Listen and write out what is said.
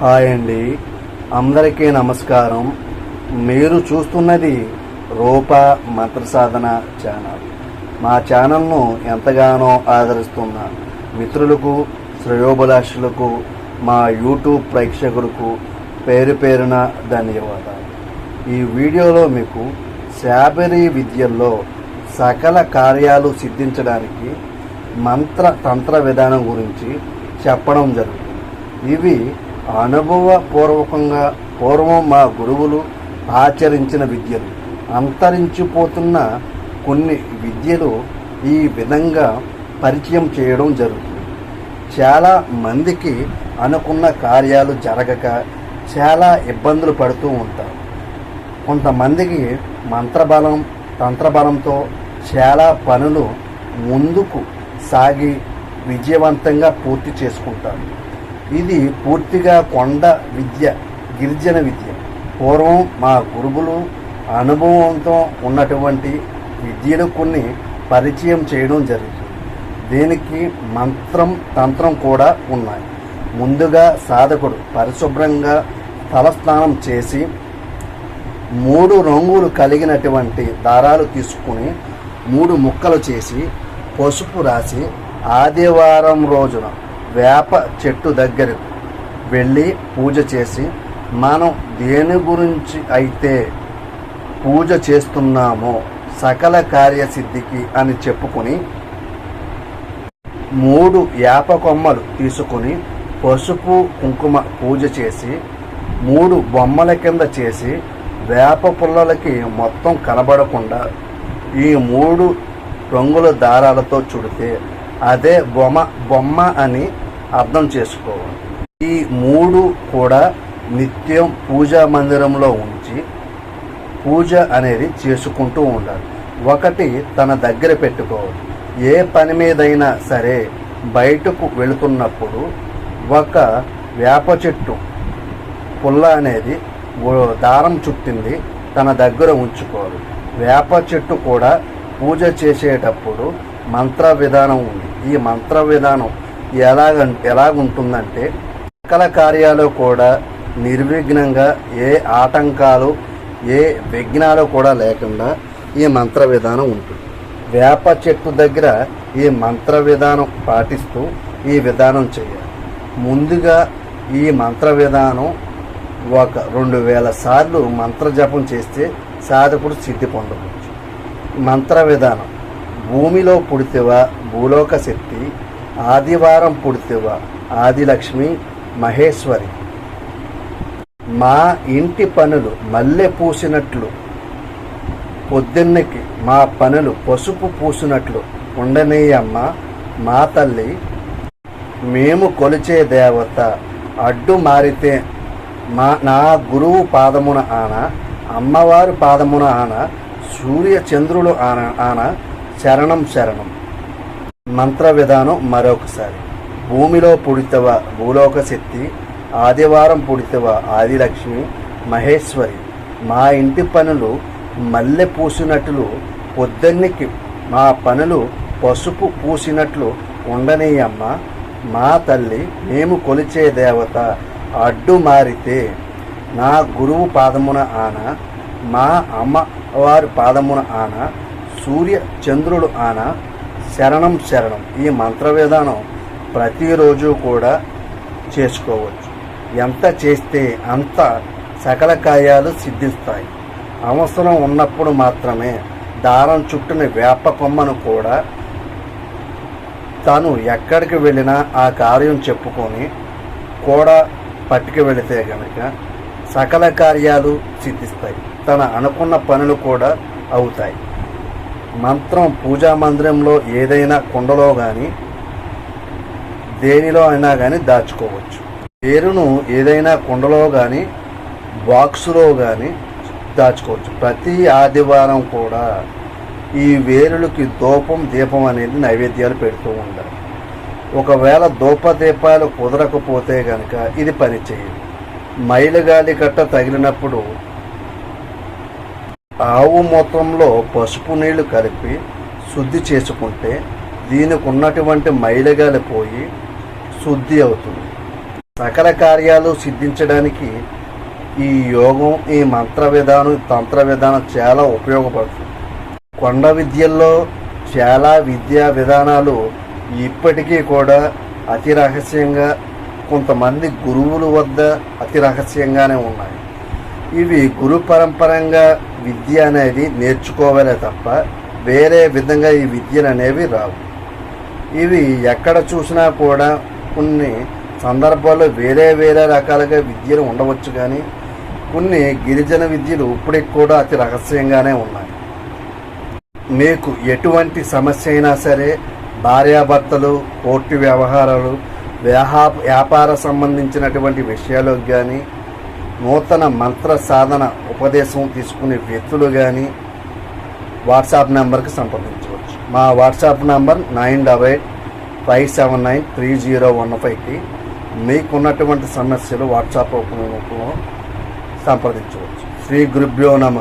Hi అండి. అందరికీ నమస్కారం. మీరు చూస్తున్నది రూప మంత్ర సాధన ఛానల్. మా ఛానల్ను ఎంతగానో ఆదరిస్తున్న మిత్రులకు శ్రేయోభిలాషులకు మా యూట్యూబ్ ప్రేక్షకులకు పేరు పేరున ధన్యవాదాలు. ఈ వీడియోలో మీకు శాబరీ విద్యల్లో సకల కార్యాలు సిద్ధించడానికి మంత్ర తంత్ర విధానం గురించి చెప్పడం జరుగుతుంది. ఇవి అనుభవపూర్వకంగా పూర్వం మా గురువులు ఆచరించిన విద్యలు. అంతరించిపోతున్న కొన్ని విద్యలు ఈ విధంగా పరిచయం చేయడం జరుగుతుంది. చాలా మందికి అనుకున్న కార్యాలు జరగక చాలా ఇబ్బందులు పడుతూ ఉంటారు. కొంతమందికి మంత్రబలం తంత్రబలంతో చాలా పనులు ముందుకు సాగి విజయవంతంగా పూర్తి చేసుకుంటారు. ఇది పూర్తిగా కొండ విద్య గిరిజన విద్య. పూర్వం మా గురువులు అనుభవంతో ఉన్నటువంటి విద్యలు కొన్ని పరిచయం చేయడం జరుగుతుంది. దీనికి మంత్రం తంత్రం కూడా ఉన్నాయి. ముందుగా సాధకుడు పరిశుభ్రంగా తలస్నానం చేసి మూడు రంగులు కలిగినటువంటి దారాలు తీసుకుని మూడు ముక్కలు చేసి పసుపు రాసి ఆదివారం రోజున వేప చెట్టు దగ్గరకు వెళ్ళి పూజ చేసి మనం దేని గురించి అయితే పూజ చేస్తున్నామో సకల కార్యసిద్ధికి అని చెప్పుకొని మూడు యాప కొమ్మలు తీసుకొని పసుపు కుంకుమ పూజ చేసి మూడు బొమ్మల కింద చేసి వేప పుల్లలకి మొత్తం కనబడకుండా ఈ మూడు రంగుల దారాలతో చుడితే అదే బొమ్మ బొమ్మ అని అర్థం చేసుకోవాలి. ఈ మూడు కూడా నిత్యం పూజా మందిరంలో ఉంచి పూజ అనేది చేసుకుంటూ ఉండాలి. ఒకటి తన దగ్గర పెట్టుకోవాలి. ఏ పని మీదైనా సరే బయటకు వెళుతున్నప్పుడు ఒక వేప చెట్టు పుల్ల అనేది దారం చుట్టింది తన దగ్గర ఉంచుకోవాలి. వేప చెట్టు కూడా పూజ చేసేటప్పుడు మంత్ర విధానం ఉంది. ఈ మంత్ర విధానం ఎలాగ ఎలాగుంటుందంటే సకల కార్యాలు కూడా నిర్విఘ్నంగా ఏ ఆటంకాలు ఏ విఘ్నాలు కూడా లేకుండా ఈ మంత్ర విధానం ఉంటుంది. వేప చెట్టు దగ్గర ఈ మంత్ర విధానం పాటిస్తూ ఈ విధానం చేయాలి. ముందుగా ఈ మంత్ర విధానం ఒక రెండు వేల సార్లు మంత్ర జపం చేస్తే సాధకుడు సిద్ధి పొందవచ్చు. మంత్ర విధానం. భూమిలో పుడితేవా భూలోక శక్తి ఆదివారం పుడితేవా. ఆదిలక్ష్మి మహేశ్వరి. మా ఇంటి పనులు మల్లె పూసినట్లు. పొద్దున్నకి మా పనులు పసుపు పూసినట్లు. ఉండనేయమ్మ మా తల్లి మేము కొలిచే దేవత. అడ్డు మారితే మా నా గురువు పాదమున ఆన అమ్మవారు పాదమున ఆన సూర్యచంద్రులు ఆన ఆన శరణం శరణం. మంత్ర విధానం మరొకసారి. భూమిలో పుడితవ భూలోక శక్తి ఆదివారం పుడితవ ఆదిలక్ష్మి మహేశ్వరి మా ఇంటి పనులు మల్లె పూసినట్లు పొద్దున్నకి మా పనులు పసుపు పూసినట్లు ఉండనీయమ్మ మా తల్లి మేము కొలిచే దేవత అడ్డు మారితే నా గురువు పాదమున ఆన మా అమ్మవారి పాదమున ఆన సూర్య చంద్రుడు ఆన శరణం శరణం ఈ మంత్ర విధానం ప్రతిరోజు కూడా చేసుకోవచ్చు. ఎంత చేస్తే అంత సకల కార్యాలు సిద్ధిస్తాయి. అవసరం ఉన్నప్పుడు మాత్రమే దారం చుట్టిన వేప కొమ్మను కూడా తను ఎక్కడికి వెళ్ళినా ఆ కార్యం చెప్పుకొని కూడా పట్టుకు వెళితే కనుక సకల కార్యాలు సిద్ధిస్తాయి. తన అనుకున్న పనులు కూడా అవుతాయి. మంత్రం పూజా మందిరంలో ఏదైనా కుండలో కానీ దేనిలో అయినా కానీ దాచుకోవచ్చు. పేరును ఏదైనా కుండలో కానీ బాక్సులో కానీ దాచుకోవచ్చు. ప్రతి ఆదివారం కూడా ఈ వేరులకి దూపం దీపం అనేది నైవేద్యాలు పెడుతూ ఉండాలి. ఒకవేళ దూప దీపాలు కుదరకపోతే కనుక ఇది పని చేయదు మైలుగాలి కట్ట తగిలినప్పుడు ఆవు మూత్రంలో పసుపు నీళ్ళు కలిపి శుద్ధి చేసుకుంటే దీనికి ఉన్నటువంటి మైలుగాలి పోయి శుద్ధి అవుతుంది. సకల కార్యాలు సిద్ధించడానికి ఈ యోగం ఈ మంత్ర విధానం తంత్ర విధానం చాలా ఉపయోగపడుతుంది. కొండ విద్యల్లో చాలా విద్యా విధానాలు ఇప్పటికీ కూడా అతి రహస్యంగా కొంతమంది గురువుల వద్ద అతి రహస్యంగానే ఉన్నాయి. ఇవి గురు పరంపరంగా విద్య అనేది నేర్చుకోవాలే తప్ప వేరే విధంగా ఈ విద్యలు అనేవి రావు. ఇవి ఎక్కడ చూసినా కూడా కొన్ని సందర్భాల్లో వేరే వేరే రకాలుగా విద్యలు ఉండవచ్చు కానీ కొన్ని గిరిజన విద్యలు ఇప్పటికి కూడా అతి రహస్యంగానే ఉన్నాయి. మీకు ఎటువంటి సమస్య అయినా సరే భార్యాభర్తలు కోర్టు వ్యవహారాలు వ్యాహా వ్యాపార సంబంధించినటువంటి విషయాలకు కానీ నూతన మంత్ర సాధన ఉపదేశం తీసుకునే వ్యక్తులు కానీ వాట్సాప్ నెంబర్కి సంప్రదించవచ్చు. మా WhatsApp number nine double eight five seven nine three zero one ఫైవ్కి మీకున్నటువంటి సమస్యలు వాట్సాప్ రూపంలో సంప్రదించవచ్చు. శ్రీ గురుభ్యో నమ.